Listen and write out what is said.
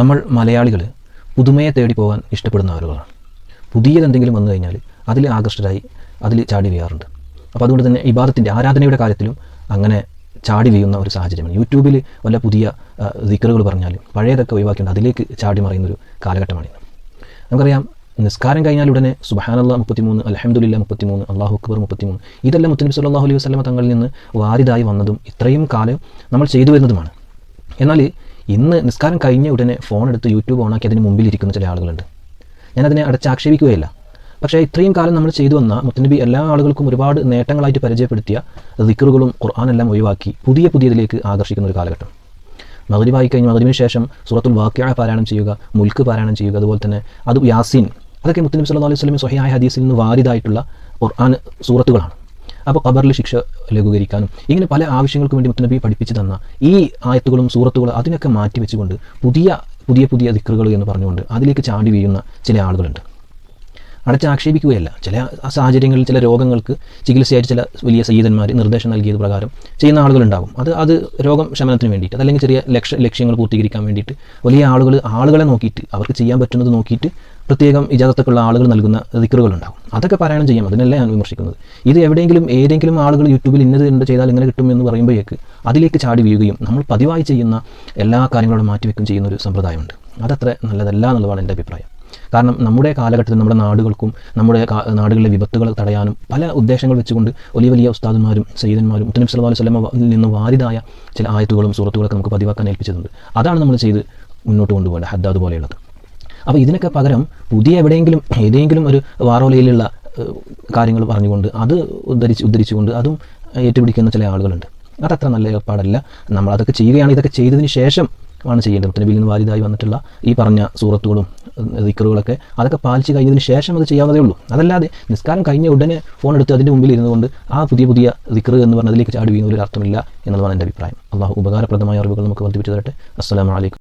നമ്മൾ മലയാളികൾ പുതുമയെ തേടി പോകാൻ ഇഷ്ടപ്പെടുന്ന ആളുകളാണ്. പുതിയതെന്തെങ്കിലും വന്നു കഴിഞ്ഞാൽ അതിൽ ആകർഷ്ടരായി അതിൽ ചാടി വീഴാറുണ്ട്. അപ്പോൾ അതുകൊണ്ട് തന്നെ ഇബാദത്തിന്റെ ആരാധനയുടെ കാര്യത്തിലും അങ്ങനെ ചാടി വീഴുന്ന ഒരു സാഹചര്യമാണ്. യൂട്യൂബിൽ വല്ല പുതിയ ദിക്കറുകൾ പറഞ്ഞാൽ പഴയതൊക്കെ ഒഴിവാക്കിയുണ്ട് അതിലേക്ക് ചാടി മറിയുന്നൊരു കാലഘട്ടമാണ് നമുക്കറിയാം നിസ്കാരം കഴിഞ്ഞാൽ ഉടനെ സുബഹാനല്ല മുപ്പത്തിമൂന്ന് അലഹമുല്ല മുപ്പത്തിമൂന്ന് അള്ളാഹു അക്ബർ മുപ്പത്തിമൂന്ന് ഇതെല്ലാം മുത്തനബി സല്ലാഹു അലൈഹി വസ്ലമ തങ്ങളിൽ നിന്ന് വാരിതായി വന്നതും ഇത്രയും കാലം നമ്മൾ ചെയ്തു വരുന്നതുമാണ്. എന്നാൽ ഇന്ന് നിസ്കാരം കഴിഞ്ഞ ഉടനെ ഫോൺ എടുത്ത് യൂട്യൂബ് ഓണാക്കി അതിന് മുമ്പിൽ ഇരിക്കുന്ന ചില ആളുകളുണ്ട്. ഞാനതിനെ അടച്ചാക്ഷേപിക്കുകയില്ല പക്ഷേ ഇത്രയും കാലം നമ്മൾ ചെയ്തു വന്ന മുത്തനബി എല്ലാ ആളുകൾക്കും ഒരുപാട് നേട്ടങ്ങളായിട്ട് പരിചയപ്പെടുത്തിയ ദിക്കറുകളും ഖുർആാനെല്ലാം ഒഴിവാക്കി പുതിയ പുതിയതിലേക്ക് ആകർഷിക്കുന്ന ഒരു കാലഘട്ടം. മകരിവായി കഴിഞ്ഞ് മകരിവിന് ശേഷം സൂറത്തുൽ വാക്യ പാരായണം ചെയ്യുക മുൽക്ക് പാരായണം ചെയ്യുക അതുപോലെ തന്നെ അത് യാസീൻ. അതൊക്കെ മുത്തനബി സല്ലാ അലൈഹി സ്വലമി സ്വഹിയായ ഹദീസിൽ നിന്ന് വാരിതായിട്ടുള്ള ഖുർആൻ സൂറത്തുകളാണ്. അപ്പോൾ ഖബറിൽ ശിക്ഷ ലഘൂകരിക്കാനും ഇങ്ങനെ പല ആവശ്യങ്ങൾക്ക് വേണ്ടി മുത്തനബി പഠിപ്പിച്ചു തന്ന ഈ ആയത്തുകളും സൂറത്തുകളും അതിനൊക്കെ മാറ്റി വെച്ചുകൊണ്ട് പുതിയ പുതിയ പുതിയ ദിക്കറുകൾ എന്ന് പറഞ്ഞുകൊണ്ട് അതിലേക്ക് ചാടി വീഴുന്ന ചില ആളുകളുണ്ട്. അടച്ചാക്ഷേപിക്കുകയല്ല ചില സാഹചര്യങ്ങളിൽ ചില രോഗങ്ങൾക്ക് ചികിത്സയായിട്ട് ചില വലിയ സയ്യിദന്മാർ നിർദ്ദേശം നൽകിയത് പ്രകാരം ചെയ്യുന്ന ആളുകളുണ്ടാകും അത് അത് രോഗം ശമനത്തിന് വേണ്ടിയിട്ട് അതല്ലെങ്കിൽ ചെറിയ ലക്ഷ്യ ലക്ഷ്യങ്ങൾ പൂർത്തീകരിക്കാൻ വേണ്ടിയിട്ട് വലിയ ആളുകൾ ആളുകളെ നോക്കിയിട്ട് അവർക്ക് ചെയ്യാൻ പറ്റുന്നത് നോക്കിയിട്ട് പ്രത്യേകം ഇജാതത്തൊക്കെയുള്ള ആളുകൾ നൽകുന്ന ദിക്കറുകളുണ്ടാകും അതൊക്കെ പാരായണം ചെയ്യാം. അതിനല്ല ഞാൻ വിമർശിക്കുന്നത്. ഇത് എവിടെയെങ്കിലും ഏതെങ്കിലും ആളുകൾ യൂട്യൂബിൽ ഇന്നത് എന്ത് ചെയ്താൽ ഇങ്ങനെ കിട്ടും എന്ന് പറയുമ്പോഴേക്ക് അതിലേക്ക് ചാടി വീഴുകയും നമ്മൾ പതിവായി ചെയ്യുന്ന എല്ലാ കാര്യങ്ങളും മാറ്റിവെക്കും ചെയ്യുന്ന ഒരു സമ്പ്രദായമുണ്ട്. അതത്ര നല്ലതല്ല എന്നുള്ളതാണ് എന്റെ അഭിപ്രായം. കാരണം നമ്മുടെ കാലഘട്ടത്തിൽ നമ്മുടെ നാടുകൾക്കും നമ്മുടെ നാടുകളിലെ വിപത്തുകൾ തടയാനും പല ഉദ്ദേശങ്ങൾ വെച്ചുകൊണ്ട് വലിയ വലിയ ഉസ്താദന്മാരും സയ്യിദന്മാരും മുത്തനബി അലൈഹി വസല്ലം നിന്ന് വാരിതായ ചില ആയത്തുകളും സുഹൃത്തുക്കളൊക്കെ നമുക്ക് പതിവാക്കാൻ ഏൽപ്പിച്ചിട്ടുണ്ട്. അതാണ് നമ്മൾ ചെയ്ത് മുന്നോട്ട് കൊണ്ടുപോകേണ്ടത്. ഹദ്ദാദ് പോലെയുള്ളത്. അപ്പോൾ ഇതിനൊക്കെ പകരം പുതിയ എവിടെയെങ്കിലും ഏതെങ്കിലും ഒരു വാറോലയിലുള്ള കാര്യങ്ങൾ പറഞ്ഞുകൊണ്ട് അത് ഉദ്ധരിച്ച് ഉദ്ധരിച്ചുകൊണ്ട് അതും ഏറ്റുപിടിക്കുന്ന ചില ആളുകളുണ്ട്. അതത്ര നല്ല ഏർപ്പാടല്ല. നമ്മൾ അതൊക്കെ ചെയ്യുകയാണ്. ഇതൊക്കെ ചെയ്തതിന് ശേഷം ആണ് ചെയ്യേണ്ടത്. മുത്തനബിയിൽ നിന്ന് വാരിതായി വന്നിട്ടുള്ള ഈ പറഞ്ഞ സൂറത്തുകളും ദിക്കറുകളൊക്കെ അതൊക്കെ പാലിച്ച് കഴിഞ്ഞതിന് ശേഷം അത് ചെയ്യാവുന്നതേ ഉള്ളൂ. അതല്ലാതെ നിസ്കാരം കഴിഞ്ഞ ഉടനെ ഫോൺ എടുത്ത് അതിന്റെ മുമ്പിൽ ഇരുന്നുകൊണ്ട് ആ പുതിയ പുതിയ ദിക്കറ് എന്ന് പറഞ്ഞതിലേക്ക് ചാടി വീഴുന്ന ഒരു അർത്ഥമില്ല എന്നുള്ളതാണ് എന്റെ അഭിപ്രായം. അള്ളാഹു ഉപകാരപ്രദമായ അറിവുകൾ നമുക്ക് വർദ്ധിപ്പിച്ചു തരട്ടെ. അസ്സലാമലൈക്കും